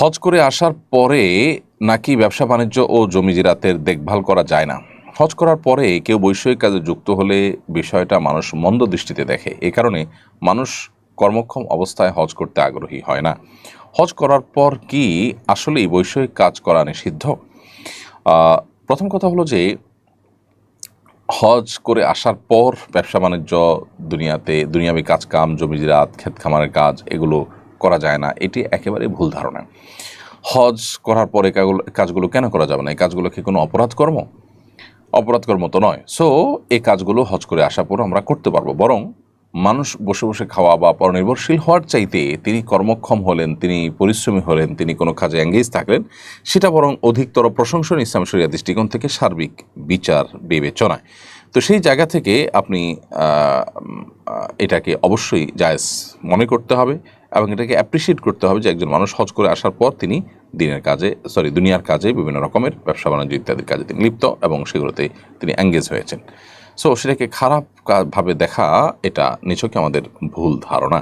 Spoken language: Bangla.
হজ করে আসার পরে নাকি ব্যবসা বাণিজ্য ও জমি জিরাতের দেখভাল করা যায় না? হজ করার পরে কেউ বৈষয়িক কাজে যুক্ত হলে বিষয়টা মানুষ মন্দ দৃষ্টিতে দেখে। এ কারণে মানুষ কর্মক্ষম অবস্থায় হজ করতে আগ্রহী হয় না। হজ করার পর কি আসলেই বৈষয়িক কাজ করা নিষিদ্ধ? প্রথম কথা হলো যে, হজ করে আসার পর ব্যবসা বাণিজ্য দুনিয়াতে, দুনিয়াবি কাজ কাম জমি জিরাত ক্ষেত খামারের কাজ, এগুলো করা যায় না, এটি একেবারে ভুল ধারণা। হজ করার পরে কাজগুলো কেন করা যাবে না? এই কাজগুলো কি কোনো অপরাধ কর্ম তো নয়। সো এই কাজগুলো হজ করে আসার পর আমরা করতে পারব। বরং মানুষ বসে বসে খাওয়া বা পরনির্ভরশীল হওয়ার চাইতে তিনি কর্মক্ষম হলেন, তিনি পরিশ্রমী হলেন, তিনি কোনো কাজে এঙ্গেজ থাকলেন, সেটা বরং অধিকতর প্রশংসন ইসলাম শরিয়া দৃষ্টিকোণ থেকে সার্বিক বিচার, বিবেচনায়। তো সেই জায়গা থেকে আপনি এটাকে অবশ্যই জায়জ মনে করতে হবে এবং এটাকে অ্যাপ্রিসিয়েট করতে হবে যে একজন মানুষ হজ করে আসার পর তিনি দিনের কাজে সরি দুনিয়ার কাজে বিভিন্ন রকমের ব্যবসা বাণিজ্য ইত্যাদির কাজে তিনি লিপ্ত এবং সেগুলোতে তিনি অ্যাঙ্গেজ হয়েছেন। সো সেটাকে খারাপভাবে ভাবে দেখা এটা নিছকই আমাদের ভুল ধারণা।